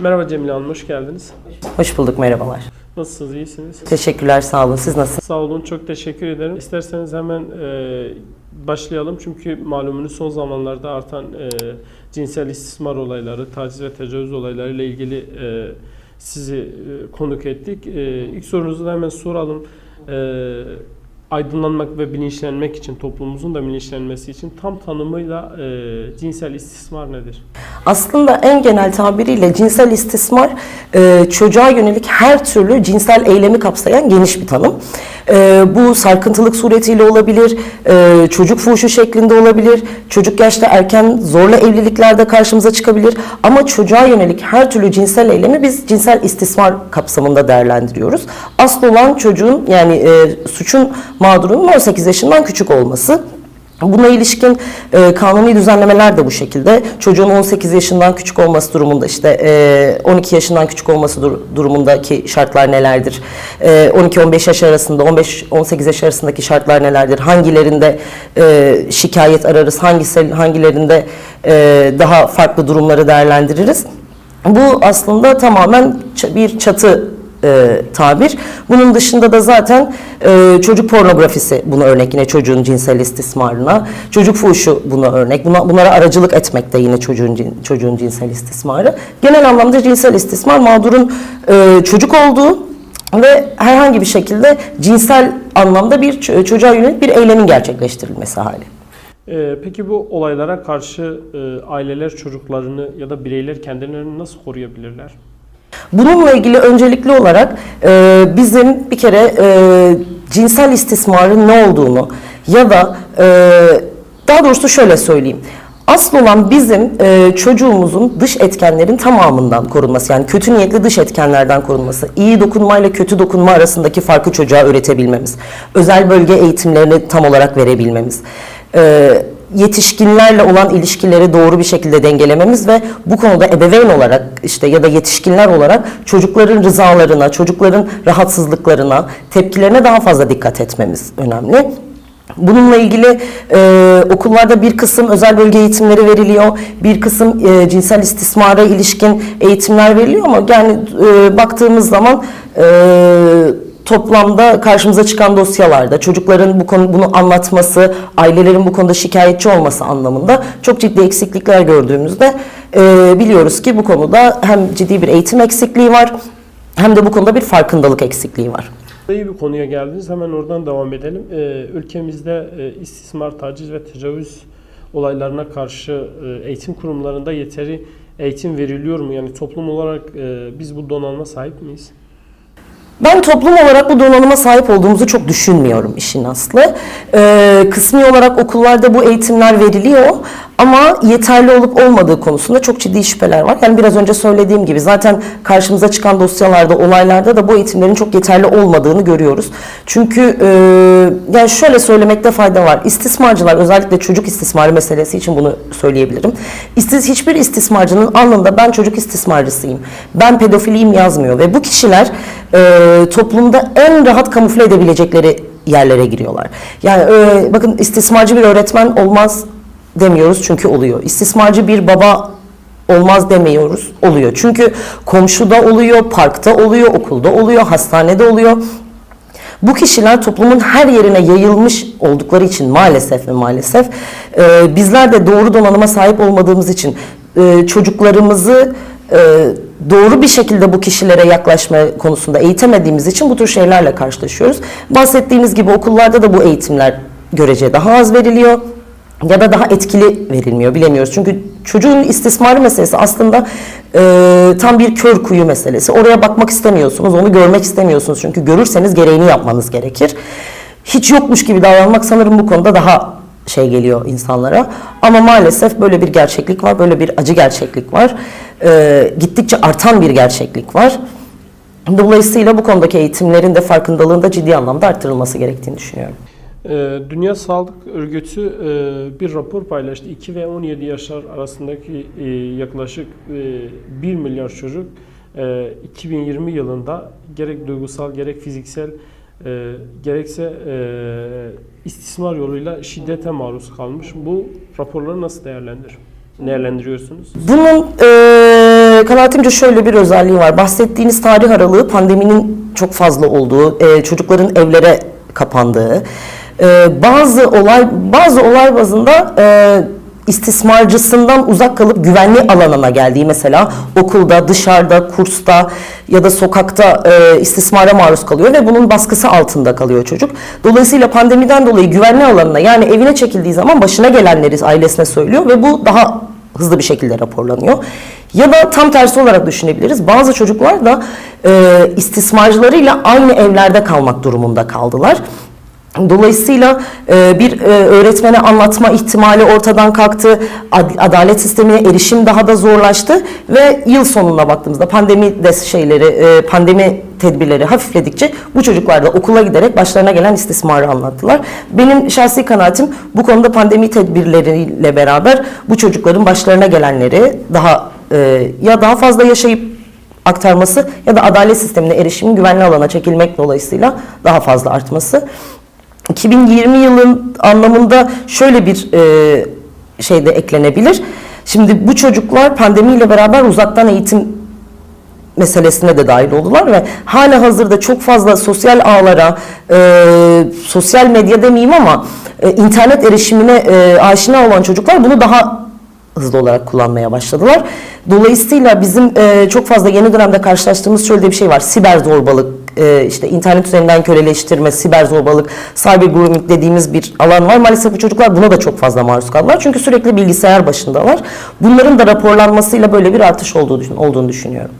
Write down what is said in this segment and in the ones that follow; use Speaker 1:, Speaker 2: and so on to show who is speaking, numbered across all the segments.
Speaker 1: Merhaba Cemile Hanım, hoş geldiniz.
Speaker 2: Hoş bulduk, merhabalar.
Speaker 1: Nasılsınız, iyisiniz?
Speaker 2: Teşekkürler, sağ olun. Siz nasılsınız?
Speaker 1: Sağ olun, çok teşekkür ederim. İsterseniz hemen e, başlayalım çünkü malumunuz son zamanlarda artan e, cinsel istismar olayları, taciz ve tecavüz olayları ile ilgili e, sizi e, konuk ettik. E, ilk sorunuzu da hemen soralım. E, aydınlanmak ve bilinçlenmek için, toplumumuzun da bilinçlenmesi için tam tanımıyla e, cinsel istismar nedir?
Speaker 2: Aslında en genel tabiriyle cinsel istismar e, çocuğa yönelik her türlü cinsel eylemi kapsayan geniş bir tanım. E, bu sarkıntılık suretiyle olabilir, e, çocuk fuhuşu şeklinde olabilir, çocuk yaşta erken zorla evliliklerde karşımıza çıkabilir. Ama çocuğa yönelik her türlü cinsel eylemi biz cinsel istismar kapsamında değerlendiriyoruz. Asıl olan çocuğun yani e, suçun mağdurunun 18 yaşından küçük olması. Buna ilişkin e, kanuni düzenlemeler de bu şekilde. Çocuğun 18 yaşından küçük olması durumunda işte e, 12 yaşından küçük olması dur- durumundaki şartlar nelerdir? E, 12-15 yaş arasında, 15-18 yaş arasındaki şartlar nelerdir? Hangilerinde e, şikayet ararız? Hangisi, hangilerinde e, daha farklı durumları değerlendiririz? Bu aslında tamamen bir çatı e, tabir. Bunun dışında da zaten e, çocuk pornografisi buna örnek yine çocuğun cinsel istismarına. Çocuk fuhuşu buna örnek. Buna, bunlara aracılık etmek de yine çocuğun çocuğun cinsel istismarı. Genel anlamda cinsel istismar mağdurun e, çocuk olduğu ve herhangi bir şekilde cinsel anlamda bir çocuğa yönelik bir eylemin gerçekleştirilmesi hali.
Speaker 1: Ee, peki bu olaylara karşı e, aileler çocuklarını ya da bireyler kendilerini nasıl koruyabilirler?
Speaker 2: Bununla ilgili öncelikli olarak e, bizim bir kere e, cinsel istismarın ne olduğunu ya da e, daha doğrusu şöyle söyleyeyim. Asıl olan bizim e, çocuğumuzun dış etkenlerin tamamından korunması yani kötü niyetli dış etkenlerden korunması, iyi dokunma ile kötü dokunma arasındaki farkı çocuğa öğretebilmemiz, özel bölge eğitimlerini tam olarak verebilmemiz, e, yetişkinlerle olan ilişkileri doğru bir şekilde dengelememiz ve bu konuda ebeveyn olarak işte ya da yetişkinler olarak çocukların rızalarına, çocukların rahatsızlıklarına, tepkilerine daha fazla dikkat etmemiz önemli. Bununla ilgili e, okullarda bir kısım özel bölge eğitimleri veriliyor, bir kısım e, cinsel istismara ilişkin eğitimler veriliyor ama yani e, baktığımız zaman e, toplamda karşımıza çıkan dosyalarda çocukların bu konu bunu anlatması, ailelerin bu konuda şikayetçi olması anlamında çok ciddi eksiklikler gördüğümüzde e, biliyoruz ki bu konuda hem ciddi bir eğitim eksikliği var hem de bu konuda bir farkındalık eksikliği var.
Speaker 1: İyi bir konuya geldiniz. Hemen oradan devam edelim. Ee, ülkemizde e, istismar, taciz ve tecavüz olaylarına karşı e, eğitim kurumlarında yeteri eğitim veriliyor mu? Yani toplum olarak e, biz bu donanma sahip miyiz?
Speaker 2: Ben toplum olarak bu donanıma sahip olduğumuzu çok düşünmüyorum işin aslı. Ee, kısmi olarak okullarda bu eğitimler veriliyor ama yeterli olup olmadığı konusunda çok ciddi şüpheler var. Yani biraz önce söylediğim gibi zaten karşımıza çıkan dosyalarda, olaylarda da bu eğitimlerin çok yeterli olmadığını görüyoruz. Çünkü e, yani şöyle söylemekte fayda var. İstismarcılar özellikle çocuk istismarı meselesi için bunu söyleyebilirim. İstis, hiçbir istismarcının alnında ben çocuk istismarcısıyım, ben pedofiliyim yazmıyor ve bu kişiler e, toplumda en rahat kamufle edebilecekleri yerlere giriyorlar. Yani e, bakın istismarcı bir öğretmen olmaz demiyoruz çünkü oluyor. İstismarcı bir baba olmaz demiyoruz oluyor. Çünkü komşuda oluyor, parkta oluyor, okulda oluyor, hastanede oluyor. Bu kişiler toplumun her yerine yayılmış oldukları için maalesef ve maalesef e, bizler de doğru donanıma sahip olmadığımız için e, çocuklarımızı e, doğru bir şekilde bu kişilere yaklaşma konusunda eğitemediğimiz için bu tür şeylerle karşılaşıyoruz. Bahsettiğimiz gibi okullarda da bu eğitimler görece daha az veriliyor ya da daha etkili verilmiyor bilemiyoruz. Çünkü çocuğun istismarı meselesi aslında e, tam bir kör kuyu meselesi. Oraya bakmak istemiyorsunuz, onu görmek istemiyorsunuz. Çünkü görürseniz gereğini yapmanız gerekir. Hiç yokmuş gibi davranmak sanırım bu konuda daha şey geliyor insanlara. Ama maalesef böyle bir gerçeklik var, böyle bir acı gerçeklik var. E, gittikçe artan bir gerçeklik var. Dolayısıyla bu konudaki eğitimlerin de farkındalığın da ciddi anlamda arttırılması gerektiğini düşünüyorum.
Speaker 1: Ee, Dünya Sağlık Örgütü e, bir rapor paylaştı. 2 ve 17 yaşlar arasındaki e, yaklaşık e, 1 milyar çocuk e, 2020 yılında gerek duygusal gerek fiziksel e, gerekse e, istismar yoluyla şiddete maruz kalmış. Bu raporları nasıl değerlendir? Değerlendiriyorsunuz?
Speaker 2: Bunun e, kanaatimce şöyle bir özelliği var. Bahsettiğiniz tarih aralığı pandeminin çok fazla olduğu, e, çocukların evlere kapandığı, e, bazı olay bazı olay bazında e, istismarcısından uzak kalıp güvenli alanına geldiği mesela okulda, dışarıda, kursta ya da sokakta e, istismara maruz kalıyor ve bunun baskısı altında kalıyor çocuk. Dolayısıyla pandemiden dolayı güvenli alanına yani evine çekildiği zaman başına gelenleri ailesine söylüyor ve bu daha hızlı bir şekilde raporlanıyor. Ya da tam tersi olarak düşünebiliriz. Bazı çocuklar da e, istismarcılarıyla aynı evlerde kalmak durumunda kaldılar. Dolayısıyla e, bir e, öğretmene anlatma ihtimali ortadan kalktı. Ad- Adalet sistemine erişim daha da zorlaştı ve yıl sonuna baktığımızda pandemi de şeyleri, e, pandemi tedbirleri hafifledikçe bu çocuklar da okula giderek başlarına gelen istismarı anlattılar. Benim şahsi kanaatim bu konuda pandemi tedbirleriyle beraber bu çocukların başlarına gelenleri daha ya daha fazla yaşayıp aktarması ya da adalet sistemine erişimin güvenli alana çekilmek dolayısıyla daha fazla artması. 2020 yılın anlamında şöyle bir e, şey de eklenebilir. Şimdi bu çocuklar pandemiyle beraber uzaktan eğitim meselesine de dahil oldular ve hala hazırda çok fazla sosyal ağlara, e, sosyal medya demeyeyim ama e, internet erişimine e, aşina olan çocuklar bunu daha hızlı olarak kullanmaya başladılar. Dolayısıyla bizim e, çok fazla yeni dönemde karşılaştığımız şöyle bir şey var. Siber zorbalık, e, işte internet üzerinden köleleştirme, siber zorbalık, cyber grooming dediğimiz bir alan var. Maalesef bu çocuklar buna da çok fazla maruz kaldılar. Çünkü sürekli bilgisayar başındalar. Bunların da raporlanmasıyla böyle bir artış olduğu, olduğunu düşünüyorum.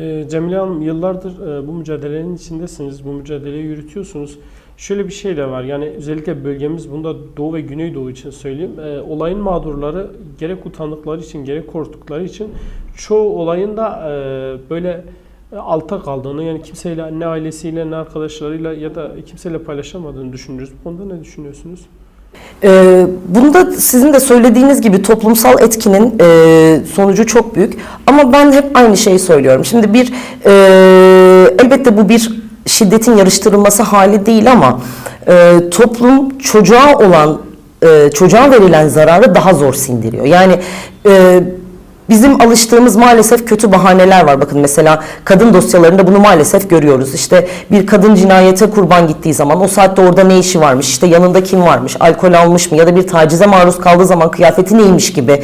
Speaker 1: Ee, Cemile Hanım yıllardır e, bu mücadelenin içindesiniz, bu mücadeleyi yürütüyorsunuz. Şöyle bir şey de var yani özellikle bölgemiz bunda Doğu ve Güneydoğu için söyleyeyim. E, olayın mağdurları gerek utandıkları için gerek korktukları için çoğu olayın da e, böyle e, alta kaldığını yani kimseyle ne ailesiyle ne arkadaşlarıyla ya da kimseyle paylaşamadığını düşünürüz. Bu konuda ne düşünüyorsunuz?
Speaker 2: Ee, bunda sizin de söylediğiniz gibi toplumsal etkinin e, sonucu çok büyük. Ama ben hep aynı şeyi söylüyorum. Şimdi bir e, elbette bu bir şiddetin yarıştırılması hali değil ama e, toplum çocuğa olan e, çocuğa verilen zararı daha zor sindiriyor. Yani e, Bizim alıştığımız maalesef kötü bahaneler var. Bakın mesela kadın dosyalarında bunu maalesef görüyoruz. İşte bir kadın cinayete kurban gittiği zaman o saatte orada ne işi varmış, işte yanında kim varmış, alkol almış mı ya da bir tacize maruz kaldığı zaman kıyafeti neymiş gibi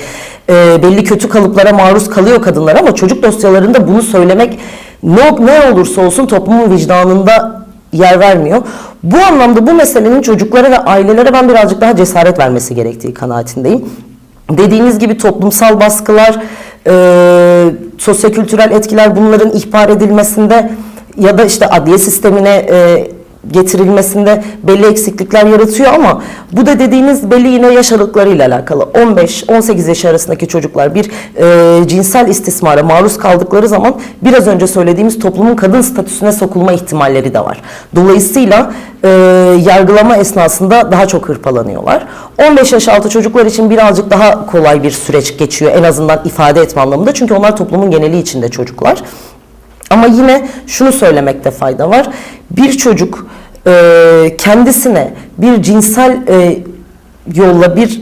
Speaker 2: e, belli kötü kalıplara maruz kalıyor kadınlar ama çocuk dosyalarında bunu söylemek ne, ne olursa olsun toplumun vicdanında yer vermiyor. Bu anlamda bu meselenin çocuklara ve ailelere ben birazcık daha cesaret vermesi gerektiği kanaatindeyim. Dediğiniz gibi toplumsal baskılar, e, sosyokültürel etkiler bunların ihbar edilmesinde ya da işte adliye sistemine e, getirilmesinde belli eksiklikler yaratıyor ama bu da dediğiniz belli yine yaş aralıklarıyla alakalı. 15-18 yaş arasındaki çocuklar bir e, cinsel istismara maruz kaldıkları zaman biraz önce söylediğimiz toplumun kadın statüsüne sokulma ihtimalleri de var. Dolayısıyla e, yargılama esnasında daha çok hırpalanıyorlar. 15 yaş altı çocuklar için birazcık daha kolay bir süreç geçiyor en azından ifade etme anlamında. Çünkü onlar toplumun geneli içinde çocuklar. Ama yine şunu söylemekte fayda var. Bir çocuk e, kendisine bir cinsel e, yolla bir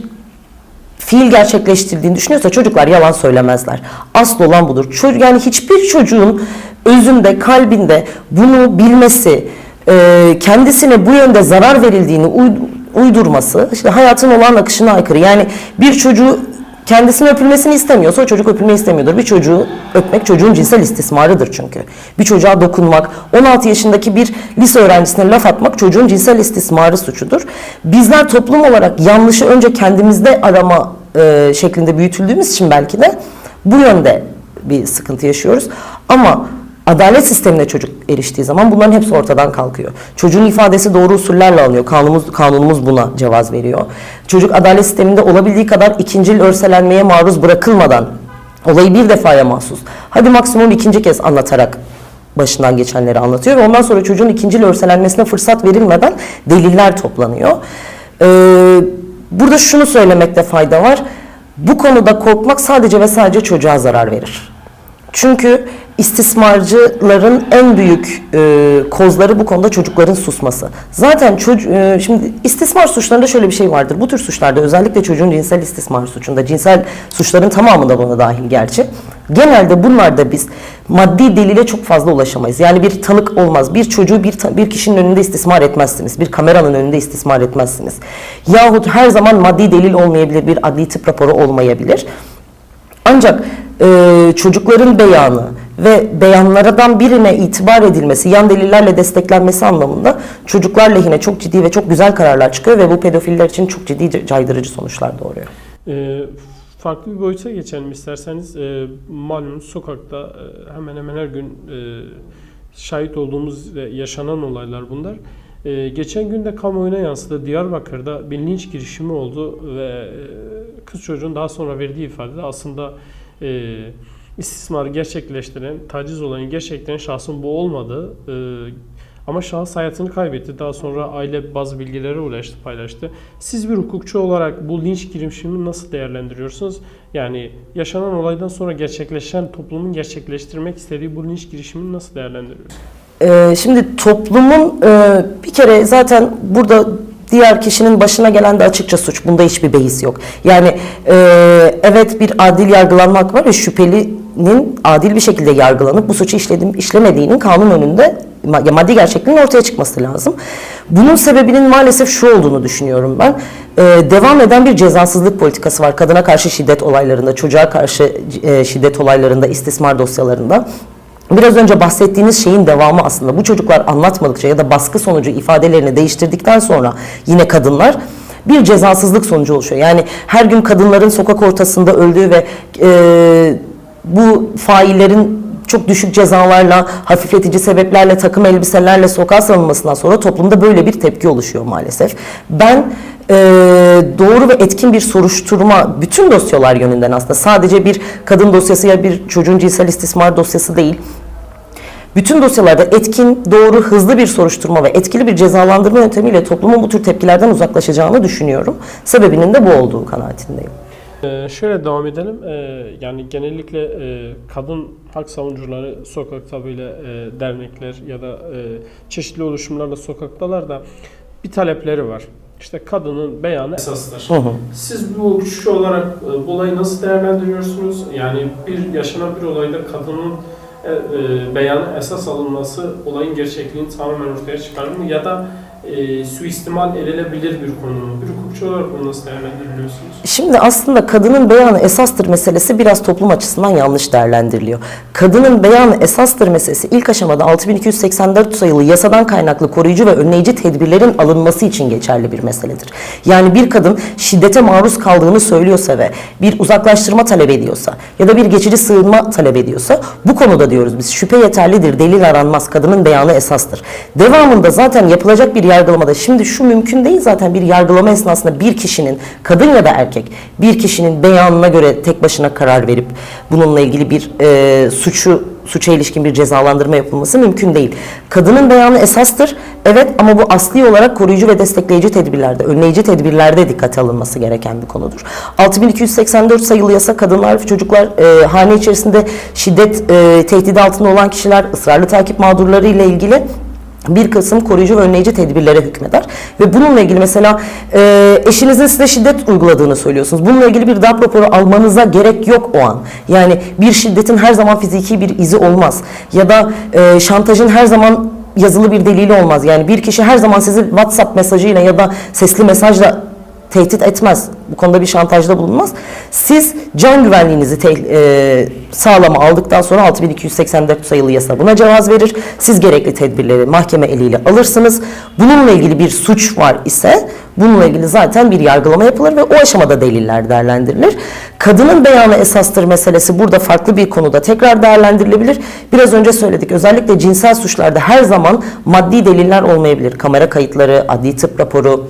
Speaker 2: fiil gerçekleştirdiğini düşünüyorsa çocuklar yalan söylemezler. Asıl olan budur. Çocuk, yani hiçbir çocuğun özünde, kalbinde bunu bilmesi, e, kendisine bu yönde zarar verildiğini uy- uydurması işte hayatın olan akışına aykırı. Yani bir çocuğu kendisinin öpülmesini istemiyorsa o çocuk öpülmeyi istemiyordur. Bir çocuğu öpmek çocuğun cinsel istismarıdır çünkü. Bir çocuğa dokunmak, 16 yaşındaki bir lise öğrencisine laf atmak çocuğun cinsel istismarı suçudur. Bizler toplum olarak yanlışı önce kendimizde arama e, şeklinde büyütüldüğümüz için belki de bu yönde bir sıkıntı yaşıyoruz. Ama adalet sistemine çocuk eriştiği zaman bunların hepsi ortadan kalkıyor. Çocuğun ifadesi doğru usullerle alınıyor. Kanunumuz, kanunumuz buna cevaz veriyor. Çocuk adalet sisteminde olabildiği kadar ikincil örselenmeye maruz bırakılmadan olayı bir defaya mahsus. Hadi maksimum ikinci kez anlatarak başından geçenleri anlatıyor ve ondan sonra çocuğun ikincil örselenmesine fırsat verilmeden deliller toplanıyor. Ee, burada şunu söylemekte fayda var. Bu konuda korkmak sadece ve sadece çocuğa zarar verir. Çünkü istismarcıların en büyük e, kozları bu konuda çocukların susması. Zaten e, şimdi istismar suçlarında şöyle bir şey vardır. Bu tür suçlarda özellikle çocuğun cinsel istismar suçunda, cinsel suçların tamamında buna dahil gerçi. Genelde bunlarda biz maddi delile çok fazla ulaşamayız. Yani bir tanık olmaz. Bir çocuğu bir, bir kişinin önünde istismar etmezsiniz. Bir kameranın önünde istismar etmezsiniz. Yahut her zaman maddi delil olmayabilir. Bir adli tıp raporu olmayabilir. Ancak e, çocukların beyanı ve beyanlardan birine itibar edilmesi, yan delillerle desteklenmesi anlamında çocuklar lehine çok ciddi ve çok güzel kararlar çıkıyor ve bu pedofiller için çok ciddi caydırıcı sonuçlar doğuruyor.
Speaker 1: Ee, farklı bir boyuta geçelim isterseniz. Ee, malumunuz sokakta e, hemen hemen her gün e, şahit olduğumuz ve yaşanan olaylar bunlar. Ee, geçen gün de kamuoyuna yansıdı. Diyarbakır'da bir linç girişimi oldu ve e, kız çocuğun daha sonra verdiği ifadede aslında e, istismarı gerçekleştiren, taciz olayını gerçekleştiren şahsın bu olmadığı e, ama şahıs hayatını kaybetti. Daha sonra aile bazı bilgilere ulaştı, paylaştı. Siz bir hukukçu olarak bu linç girişimini nasıl değerlendiriyorsunuz? Yani yaşanan olaydan sonra gerçekleşen toplumun gerçekleştirmek istediği bu linç girişimini nasıl değerlendiriyorsunuz?
Speaker 2: Ee, şimdi toplumun e, bir kere zaten burada diğer kişinin başına gelen de açıkça suç. Bunda hiçbir beis yok. Yani e, evet bir adil yargılanma hakkı var ve şüphelinin adil bir şekilde yargılanıp bu suçu işledim, işlemediğinin kanun önünde ma- maddi gerçekliğin ortaya çıkması lazım. Bunun sebebinin maalesef şu olduğunu düşünüyorum ben. Ee, devam eden bir cezasızlık politikası var. Kadına karşı şiddet olaylarında, çocuğa karşı e, şiddet olaylarında, istismar dosyalarında. Biraz önce bahsettiğiniz şeyin devamı aslında bu çocuklar anlatmadıkça ya da baskı sonucu ifadelerini değiştirdikten sonra yine kadınlar bir cezasızlık sonucu oluşuyor. Yani her gün kadınların sokak ortasında öldüğü ve e, bu faillerin çok düşük cezalarla, hafifletici sebeplerle, takım elbiselerle sokağa salınmasından sonra toplumda böyle bir tepki oluşuyor maalesef. Ben e, doğru ve etkin bir soruşturma, bütün dosyalar yönünden aslında sadece bir kadın dosyası ya bir çocuğun cinsel istismar dosyası değil, bütün dosyalarda etkin, doğru, hızlı bir soruşturma ve etkili bir cezalandırma yöntemiyle toplumun bu tür tepkilerden uzaklaşacağını düşünüyorum. Sebebinin de bu olduğu kanaatindeyim.
Speaker 1: Ee, şöyle devam edelim. Ee, yani genellikle e, kadın hak savunucuları sokakta böyle e, dernekler ya da e, çeşitli oluşumlarla sokaktalar da bir talepleri var. İşte kadının beyanı esastır.
Speaker 2: Hı hı.
Speaker 1: Siz bu kişi olarak e, bu olayı nasıl değerlendiriyorsunuz? Yani bir yaşanan bir olayda kadının e, e, beyanı esas alınması olayın gerçekliğini tamamen ortaya çıkarır mı? Ya da e, suistimal edilebilir bir konu mu? Bir hukukçu olarak bunu nasıl değerlendiriyorsunuz?
Speaker 2: Şimdi aslında kadının beyanı esastır meselesi biraz toplum açısından yanlış değerlendiriliyor. Kadının beyanı esastır meselesi ilk aşamada 6284 sayılı yasadan kaynaklı koruyucu ve önleyici tedbirlerin alınması için geçerli bir meseledir. Yani bir kadın şiddete maruz kaldığını söylüyorsa ve bir uzaklaştırma talep ediyorsa ya da bir geçici sığınma talep ediyorsa bu konuda diyoruz biz şüphe yeterlidir, delil aranmaz, kadının beyanı esastır. Devamında zaten yapılacak bir yargılamada şimdi şu mümkün değil zaten bir yargılama esnasında bir kişinin kadın ya da erkek bir kişinin beyanına göre tek başına karar verip bununla ilgili bir e, suçu suça ilişkin bir cezalandırma yapılması mümkün değil. Kadının beyanı esastır. Evet ama bu asli olarak koruyucu ve destekleyici tedbirlerde, önleyici tedbirlerde dikkate alınması gereken bir konudur. 6284 sayılı yasa kadınlar ve çocuklar e, hane içerisinde şiddet e, tehdidi altında olan kişiler, ısrarlı takip mağdurları ile ilgili bir kısım koruyucu ve önleyici tedbirlere hükmeder. Ve bununla ilgili mesela e, eşinizin size şiddet uyguladığını söylüyorsunuz. Bununla ilgili bir darp raporu almanıza gerek yok o an. Yani bir şiddetin her zaman fiziki bir izi olmaz. Ya da e, şantajın her zaman yazılı bir delili olmaz. Yani bir kişi her zaman sizi WhatsApp mesajıyla ya da sesli mesajla tehdit etmez. Bu konuda bir şantajda bulunmaz. Siz can güvenliğinizi te- e, sağlama aldıktan sonra 6284 sayılı yasa buna cevaz verir. Siz gerekli tedbirleri mahkeme eliyle alırsınız. Bununla ilgili bir suç var ise bununla ilgili zaten bir yargılama yapılır ve o aşamada deliller değerlendirilir. Kadının beyanı esastır meselesi burada farklı bir konuda tekrar değerlendirilebilir. Biraz önce söyledik özellikle cinsel suçlarda her zaman maddi deliller olmayabilir. Kamera kayıtları, adli tıp raporu,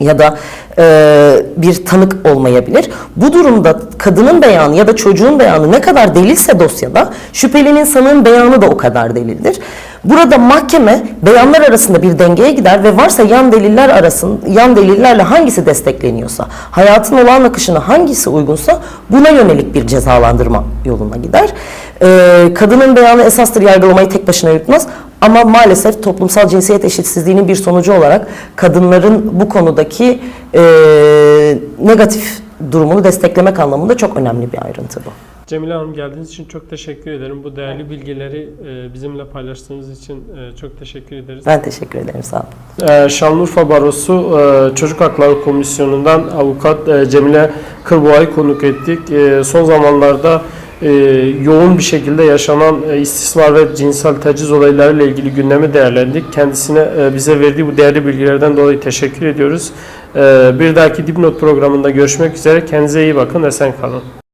Speaker 2: ya da e, bir tanık olmayabilir. Bu durumda kadının beyanı ya da çocuğun beyanı ne kadar delilse dosyada şüphelinin sanığın beyanı da o kadar delildir. Burada mahkeme beyanlar arasında bir dengeye gider ve varsa yan deliller arasında yan delillerle hangisi destekleniyorsa, hayatın olağan akışına hangisi uygunsa buna yönelik bir cezalandırma yoluna gider. Ee, kadının beyanı esastır yargılamayı tek başına yürütmez ama maalesef toplumsal cinsiyet eşitsizliğinin bir sonucu olarak kadınların bu konudaki e, negatif durumunu desteklemek anlamında çok önemli bir ayrıntı bu.
Speaker 1: Cemile Hanım geldiğiniz için çok teşekkür ederim. Bu değerli bilgileri e, bizimle paylaştığınız için e, çok teşekkür ederiz.
Speaker 2: Ben teşekkür ederim. Sağ olun.
Speaker 1: Ee, Şanlıurfa Barosu e, Çocuk Hakları Komisyonu'ndan avukat e, Cemile Kırboğa'yı konuk ettik. E, Son zamanlarda e, yoğun bir şekilde yaşanan e, istismar ve cinsel taciz olaylarıyla ilgili gündemi değerlendik. Kendisine e, bize verdiği bu değerli bilgilerden dolayı teşekkür ediyoruz. E, Bir dahaki Dipnot programında görüşmek üzere. Kendinize iyi bakın. Esen kalın.